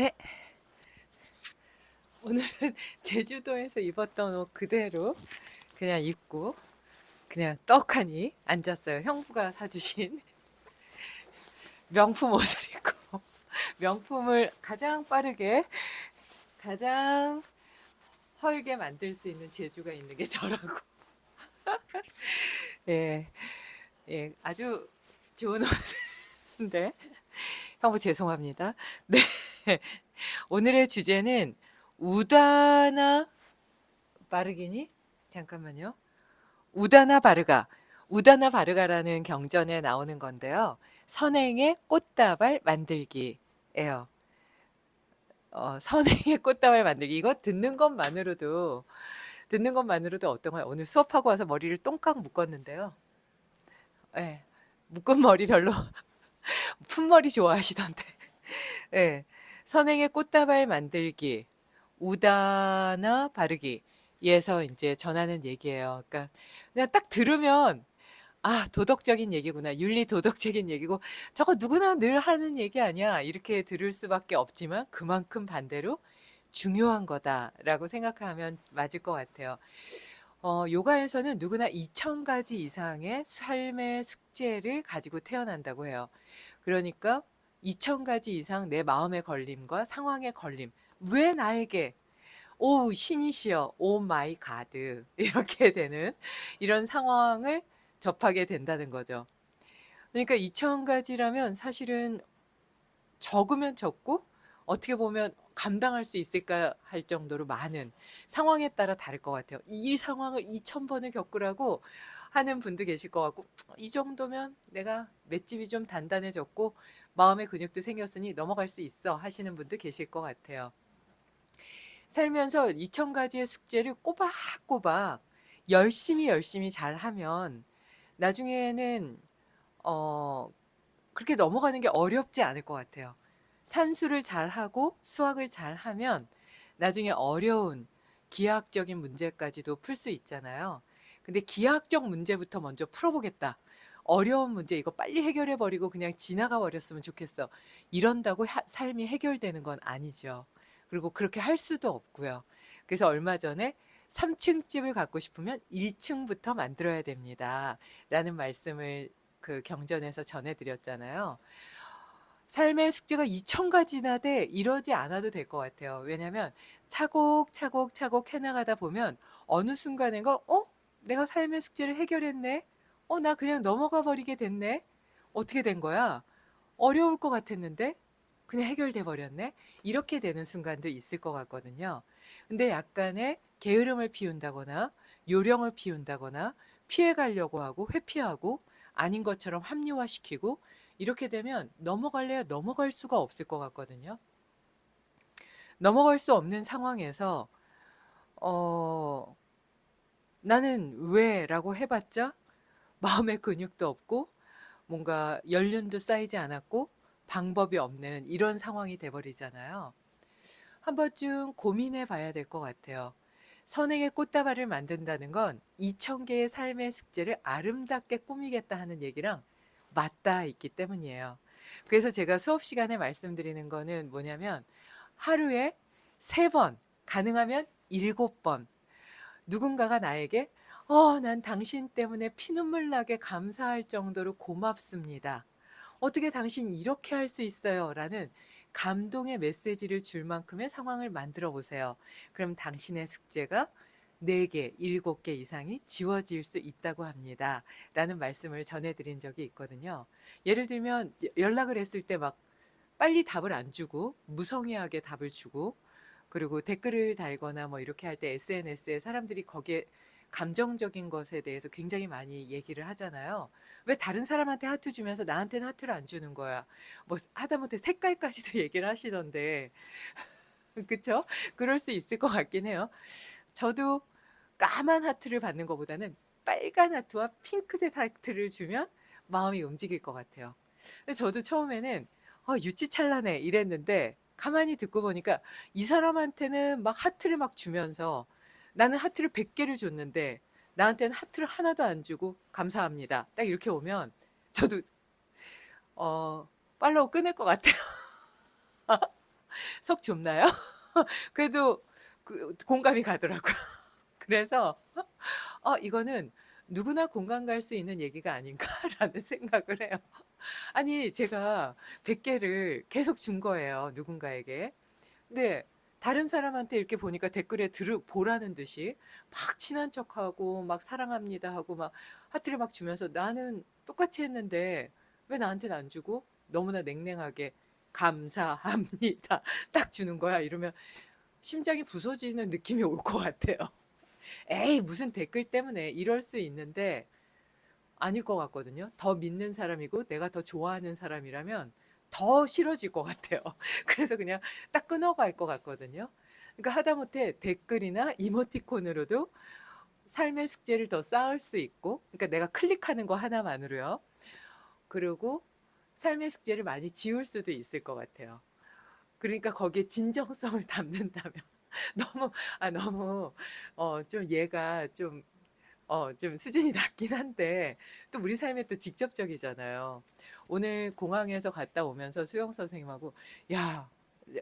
네. 오늘은 제주도에서 입었던 옷 그대로 그냥 입고 그냥 떡하니 앉았어요. 형부가 사주신 명품 옷을 입고 명품을 가장 빠르게 가장 헐게 만들 수 있는 재주가 있는 게 저라고. 예, 예, 아주 좋은 옷인데 형부 죄송합니다. 네, 오늘의 주제는 우다나 바르기니? 잠깐만요. 우다나 바르가. 우다나 바르가라는 경전에 나오는 건데요. 선행의 꽃다발 만들기예요. 어, 선행의 꽃다발 만들기. 이거 듣는 것만으로도 듣는 것만으로도 어떤 거야? 오늘 수업하고 와서 머리를 똥깡 묶었는데요. 예. 묶은 머리 별로 푼머리 좋아하시던데. 예. 선행의 꽃다발 만들기. 우다나 바르기. 에서 이제 전하는 얘기예요. 그러니까 그냥 딱 들으면 아, 도덕적인 얘기구나. 윤리 도덕적인 얘기고 저거 누구나 늘 하는 얘기 아니야. 이렇게 들을 수밖에 없지만 그만큼 반대로 중요한 거다라고 생각하면 맞을 것 같아요. 어, 요가에서는 누구나 2,000가지 이상의 삶의 숙제를 가지고 태어난다고 해요. 그러니까 2,000가지 이상 내 마음의 걸림과 상황의 걸림. 왜 나에게 오 신이시여 오 마이 가드 이렇게 되는 이런 상황을 접하게 된다는 거죠. 그러니까 2,000가지라면 사실은 적으면 적고 어떻게 보면 감당할 수 있을까 할 정도로 많은 상황에 따라 다를 것 같아요. 이 상황을 2,000번을 겪으라고 하는 분도 계실 것 같고 이 정도면 내가 맷집이 좀 단단해졌고 마음의 근육도 생겼으니 넘어갈 수 있어 하시는 분도 계실 것 같아요. 살면서 2,000가지의 숙제를 꼬박꼬박 열심히 열심히 잘하면 나중에는 어 그렇게 넘어가는 게 어렵지 않을 것 같아요. 산수를 잘하고 수학을 잘하면 나중에 어려운 기하학적인 문제까지도 풀 수 있잖아요. 근데 기하학적 문제부터 먼저 풀어보겠다. 어려운 문제 이거 빨리 해결해 버리고 그냥 지나가 버렸으면 좋겠어. 이런다고 하- 삶이 해결되는 건 아니죠. 그리고 그렇게 할 수도 없고요. 그래서 얼마 전에 3층 집을 갖고 싶으면 1층부터 만들어야 됩니다. 라는 말씀을 그 경전에서 전해드렸잖아요. 삶의 숙제가 2,000가지나 돼 이러지 않아도 될 것 같아요. 왜냐하면 차곡차곡 차곡 해나가다 보면 어느 순간에가 어? 내가 삶의 숙제를 해결했네? 어? 나 그냥 넘어가 버리게 됐네? 어떻게 된 거야? 어려울 것 같았는데? 그냥 해결돼 버렸네? 이렇게 되는 순간도 있을 것 같거든요. 근데 약간의 게으름을 피운다거나 요령을 피운다거나 피해 가려고 하고 회피하고 아닌 것처럼 합리화시키고 이렇게 되면 넘어갈래야 넘어갈 수가 없을 것 같거든요. 넘어갈 수 없는 상황에서 어 나는 왜라고 해봤자 마음의 근육도 없고 뭔가 연륜도 쌓이지 않았고 방법이 없는 이런 상황이 돼버리잖아요. 한 번쯤 고민해 봐야 될 것 같아요. 선행의 꽃다발을 만든다는 건 2,000개의 삶의 숙제를 아름답게 꾸미겠다 하는 얘기랑 맞닿아 있기 때문이에요. 그래서 제가 수업 시간에 말씀드리는 거는 뭐냐면 하루에 세 번, 가능하면 일곱 번, 누군가가 나에게 어, 난 당신 때문에 피눈물 나게 감사할 정도로 고맙습니다. 어떻게 당신 이렇게 할 수 있어요? 라는 감동의 메시지를 줄 만큼의 상황을 만들어 보세요. 그럼 당신의 숙제가 4개, 7개 이상이 지워질 수 있다고 합니다. 라는 말씀을 전해드린 적이 있거든요. 예를 들면 여- 연락을 했을 때 막 빨리 답을 안 주고 무성의하게 답을 주고 그리고 댓글을 달거나 뭐 이렇게 할 때 SNS에 사람들이 거기에 감정적인 것에 대해서 굉장히 많이 얘기를 하잖아요. 왜 다른 사람한테 하트 주면서 나한테는 하트를 안 주는 거야? 뭐 하다못해 색깔까지도 얘기를 하시던데. 그쵸? 그럴 수 있을 것 같긴 해요. 저도 까만 하트를 받는 것보다는 빨간 하트와 핑크색 하트를 주면 마음이 움직일 것 같아요. 저도 처음에는 어, 유치찬란해 이랬는데 가만히 듣고 보니까 이 사람한테는 막 하트를 막 주면서 나는 하트를 100개를 줬는데 나한테는 하트를 하나도 안 주고 감사합니다. 딱 이렇게 오면 저도 어, 팔로우 끊을 것 같아요. 속 좁나요? 그래도 그 공감이 가더라고요. 그래서 어 이거는 누구나 공감 갈 수 있는 얘기가 아닌가라는 생각을 해요. 아니 제가 100 개를 계속 준 거예요, 누군가에게. 근데 다른 사람한테 이렇게 보니까 댓글에 들으 보라는 듯이 막 친한 척하고 막 사랑합니다 하고 막 하트를 막 주면서 나는 똑같이 했는데 왜 나한테는 안 주고 너무나 냉랭하게 감사합니다 딱 주는 거야 이러면 심장이 부서지는 느낌이 올 것 같아요. 에이 무슨 댓글 때문에 이럴 수 있는데 아닐 것 같거든요. 더 믿는 사람이고 내가 더 좋아하는 사람이라면 더 싫어질 것 같아요. 그래서 그냥 딱 끊어갈 것 같거든요. 그러니까 하다못해 댓글이나 이모티콘으로도 삶의 숙제를 더 쌓을 수 있고, 그러니까 내가 클릭하는 거 하나만으로요. 그리고 삶의 숙제를 많이 지울 수도 있을 것 같아요. 그러니까 거기에 진정성을 담는다면 너무 아 너무 어 좀 얘가 좀 어 좀 수준이 낮긴 한데 또 우리 삶에 또 직접적이잖아요. 오늘 공항에서 갔다 오면서 수영 선생님하고 야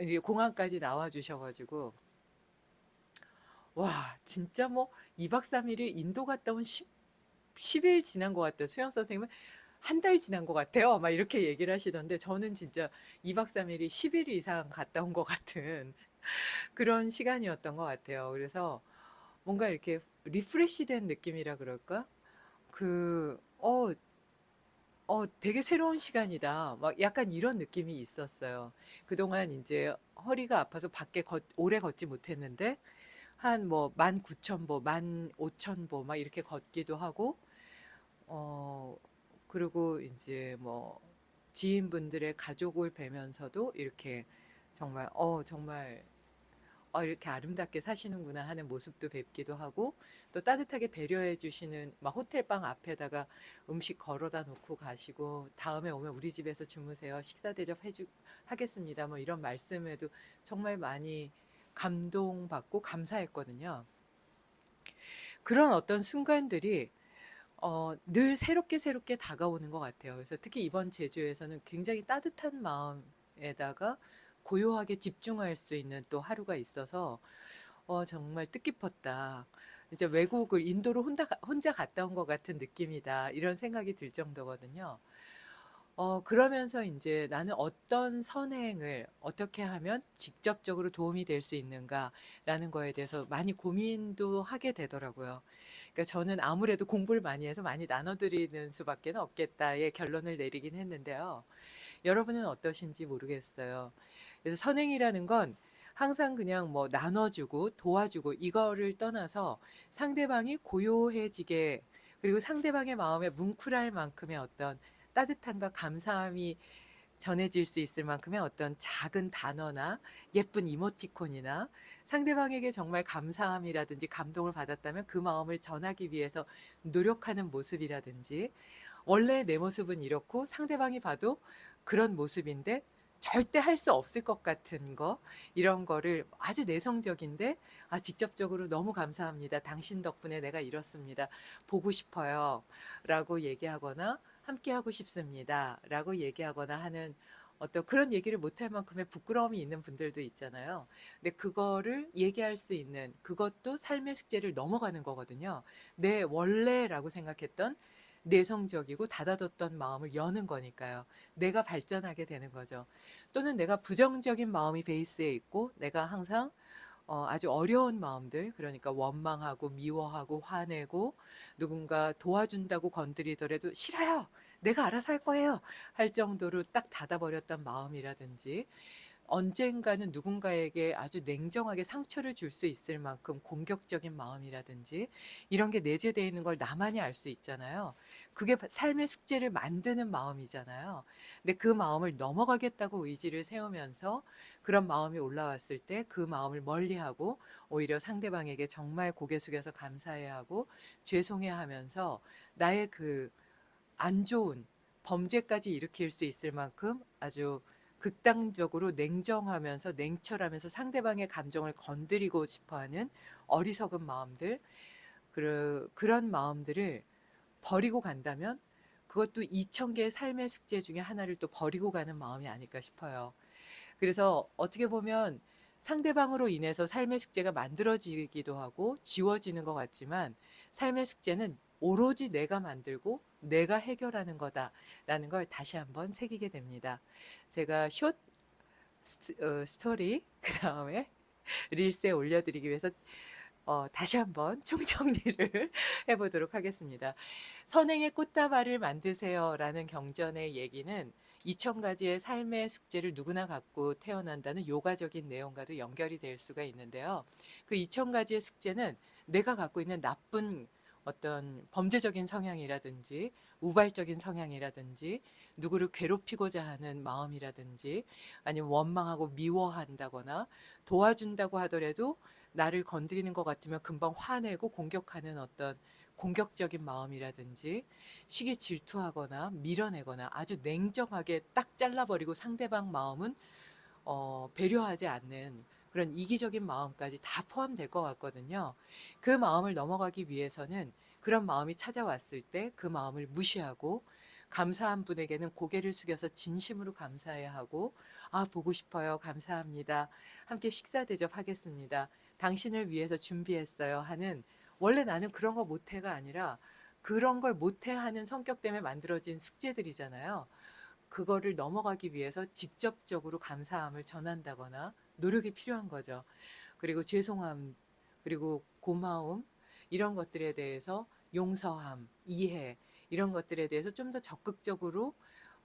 이제 공항까지 나와 주셔 가지고 와 진짜 뭐 2박 3일이 인도 갔다 온 10, 10일 지난 것 같아요. 수영 선생님은 한 달 지난 것 같아요. 막 이렇게 얘기를 하시던데 저는 진짜 2박 3일이 10일 이상 갔다 온 것 같은 그런 시간이었던 것 같아요. 그래서 뭔가 이렇게 리프레시 된 느낌이라 그럴까? 그, 어, 어, 되게 새로운 시간이다. 막 약간 이런 느낌이 있었어요. 그동안 이제 허리가 아파서 밖에 걷, 오래 걷지 못했는데, 한 뭐, 만 구천 보, 만 오천 보, 막 이렇게 걷기도 하고, 어, 그리고 이제 뭐, 지인분들의 가족을 뵈면서도 이렇게 정말, 어, 정말 어, 이렇게 아름답게 사시는구나 하는 모습도 뵙기도 하고 또 따뜻하게 배려해 주시는 막 호텔방 앞에다가 음식 걸어다 놓고 가시고 다음에 오면 우리 집에서 주무세요 식사 대접 해주 하겠습니다 뭐 이런 말씀에도 정말 많이 감동받고 감사했거든요. 그런 어떤 순간들이 어, 늘 새롭게 새롭게 다가오는 것 같아요. 그래서 특히 이번 제주에서는 굉장히 따뜻한 마음에다가 고요하게 집중할 수 있는 또 하루가 있어서 어, 정말 뜻깊었다. 이제 외국을 인도로 혼자, 가- 혼자 갔다 온 것 같은 느낌이다. 이런 생각이 들 정도거든요. 어, 그러면서 이제 나는 어떤 선행을 어떻게 하면 직접적으로 도움이 될 수 있는가라는 거에 대해서 많이 고민도 하게 되더라고요. 그러니까 저는 아무래도 공부를 많이 해서 많이 나눠드리는 수밖에 없겠다의 결론을 내리긴 했는데요. 여러분은 어떠신지 모르겠어요. 그래서 선행이라는 건 항상 그냥 뭐 나눠주고 도와주고 이거를 떠나서 상대방이 고요해지게 그리고 상대방의 마음에 뭉클할 만큼의 어떤 따뜻함과 감사함이 전해질 수 있을 만큼의 어떤 작은 단어나 예쁜 이모티콘이나 상대방에게 정말 감사함이라든지 감동을 받았다면 그 마음을 전하기 위해서 노력하는 모습이라든지 원래 내 모습은 이렇고 상대방이 봐도 그런 모습인데 절대 할 수 없을 것 같은 거 이런 거를 아주 내성적인데 아 직접적으로 너무 감사합니다. 당신 덕분에 내가 이렇습니다. 보고 싶어요. 라고 얘기하거나 함께 하고 싶습니다. 라고 얘기하거나 하는 어떤 그런 얘기를 못할 만큼의 부끄러움이 있는 분들도 있잖아요. 근데 그거를 얘기할 수 있는 그것도 삶의 숙제를 넘어가는 거거든요. 내 원래라고 생각했던 내성적이고 닫아뒀던 마음을 여는 거니까요. 내가 발전하게 되는 거죠. 또는 내가 부정적인 마음이 베이스에 있고 내가 항상 어, 아주 어려운 마음들, 그러니까 원망하고 미워하고 화내고 누군가 도와준다고 건드리더라도 싫어요. 내가 알아서 할 거예요. 할 정도로 딱 닫아버렸던 마음이라든지 언젠가는 누군가에게 아주 냉정하게 상처를 줄 수 있을 만큼 공격적인 마음이라든지 이런 게 내재되어 있는 걸 나만이 알 수 있잖아요. 그게 삶의 숙제를 만드는 마음이잖아요. 근데 그 마음을 넘어가겠다고 의지를 세우면서 그런 마음이 올라왔을 때 그 마음을 멀리하고 오히려 상대방에게 정말 고개 숙여서 감사해야 하고 죄송해 하면서 나의 그 안 좋은 범죄까지 일으킬 수 있을 만큼 아주 극단적으로 냉정하면서 냉철하면서 상대방의 감정을 건드리고 싶어하는 어리석은 마음들 그, 그런 마음들을 버리고 간다면 그것도 2천 개의 삶의 숙제 중에 하나를 또 버리고 가는 마음이 아닐까 싶어요. 그래서 어떻게 보면 상대방으로 인해서 삶의 숙제가 만들어지기도 하고 지워지는 것 같지만 삶의 숙제는 오로지 내가 만들고 내가 해결하는 거다라는 걸 다시 한번 새기게 됩니다. 제가 숏 스토리 그 다음에 릴스에 올려드리기 위해서 어, 다시 한번 총정리를 해보도록 하겠습니다. 선행의 꽃다발을 만드세요라는 경전의 얘기는 2,000가지의 삶의 숙제를 누구나 갖고 태어난다는 요가적인 내용과도 연결이 될 수가 있는데요. 그 2,000가지의 숙제는 내가 갖고 있는 나쁜 어떤 범죄적인 성향이라든지 우발적인 성향이라든지 누구를 괴롭히고자 하는 마음이라든지 아니면 원망하고 미워한다거나 도와준다고 하더라도 나를 건드리는 것 같으면 금방 화내고 공격하는 어떤 공격적인 마음이라든지 시기 질투하거나 밀어내거나 아주 냉정하게 딱 잘라버리고 상대방 마음은 어, 배려하지 않는 그런 이기적인 마음까지 다 포함될 것 같거든요. 그 마음을 넘어가기 위해서는 그런 마음이 찾아왔을 때 그 마음을 무시하고 감사한 분에게는 고개를 숙여서 진심으로 감사해야 하고 아 보고 싶어요 감사합니다 함께 식사 대접하겠습니다 당신을 위해서 준비했어요 하는 원래 나는 그런 거 못해가 아니라 그런 걸 못해 하는 성격 때문에 만들어진 숙제들이잖아요. 그거를 넘어가기 위해서 직접적으로 감사함을 전한다거나 노력이 필요한 거죠. 그리고 죄송함, 그리고 고마움, 이런 것들에 대해서 용서함, 이해, 이런 것들에 대해서 좀 더 적극적으로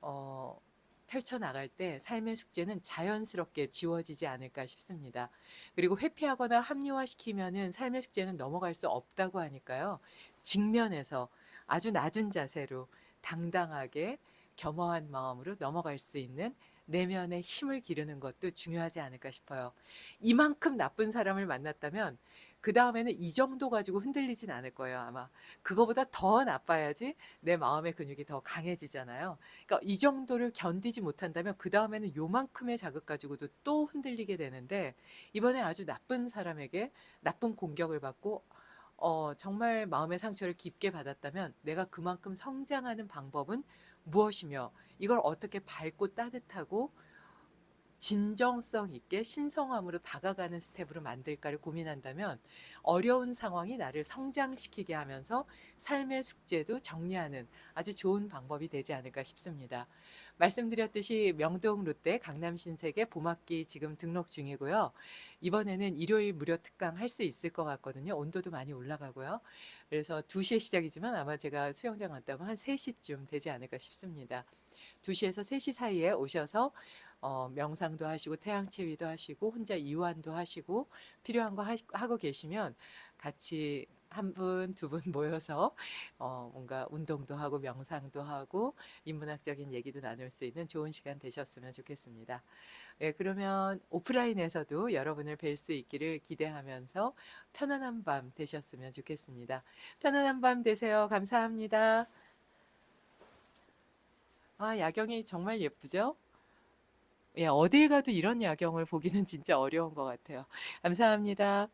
어, 펼쳐나갈 때 삶의 숙제는 자연스럽게 지워지지 않을까 싶습니다. 그리고 회피하거나 합리화시키면은 삶의 숙제는 넘어갈 수 없다고 하니까요. 직면에서 아주 낮은 자세로 당당하게 겸허한 마음으로 넘어갈 수 있는 내면의 힘을 기르는 것도 중요하지 않을까 싶어요. 이만큼 나쁜 사람을 만났다면 그 다음에는 이 정도 가지고 흔들리진 않을 거예요, 아마. 그거보다 더 나빠야지 내 마음의 근육이 더 강해지잖아요. 그러니까 이 정도를 견디지 못한다면 그 다음에는 요만큼의 자극 가지고도 또 흔들리게 되는데 이번에 아주 나쁜 사람에게 나쁜 공격을 받고 어, 정말 마음의 상처를 깊게 받았다면 내가 그만큼 성장하는 방법은 무엇이며 이걸 어떻게 밝고 따뜻하고 진정성 있게 신성함으로 다가가는 스텝으로 만들까를 고민한다면 어려운 상황이 나를 성장시키게 하면서 삶의 숙제도 정리하는 아주 좋은 방법이 되지 않을까 싶습니다. 말씀드렸듯이 명동 롯데 강남 신세계 봄학기 지금 등록 중이고요. 이번에는 일요일 무료 특강 할 수 있을 것 같거든요. 온도도 많이 올라가고요. 그래서 2시에 시작이지만 아마 제가 수영장 갔다면 한 3시쯤 되지 않을까 싶습니다. 2시에서 3시 사이에 오셔서 어, 명상도 하시고 태양체위도 하시고 혼자 이완도 하시고 필요한 거 하시, 하고 계시면 같이 한 분, 두 분 모여서 어, 뭔가 운동도 하고 명상도 하고 인문학적인 얘기도 나눌 수 있는 좋은 시간 되셨으면 좋겠습니다. 예, 그러면 오프라인에서도 여러분을 뵐 수 있기를 기대하면서 편안한 밤 되셨으면 좋겠습니다. 편안한 밤 되세요. 감사합니다. 아, 야경이 정말 예쁘죠? 예, 어딜 가도 이런 야경을 보기는 진짜 어려운 것 같아요. 감사합니다.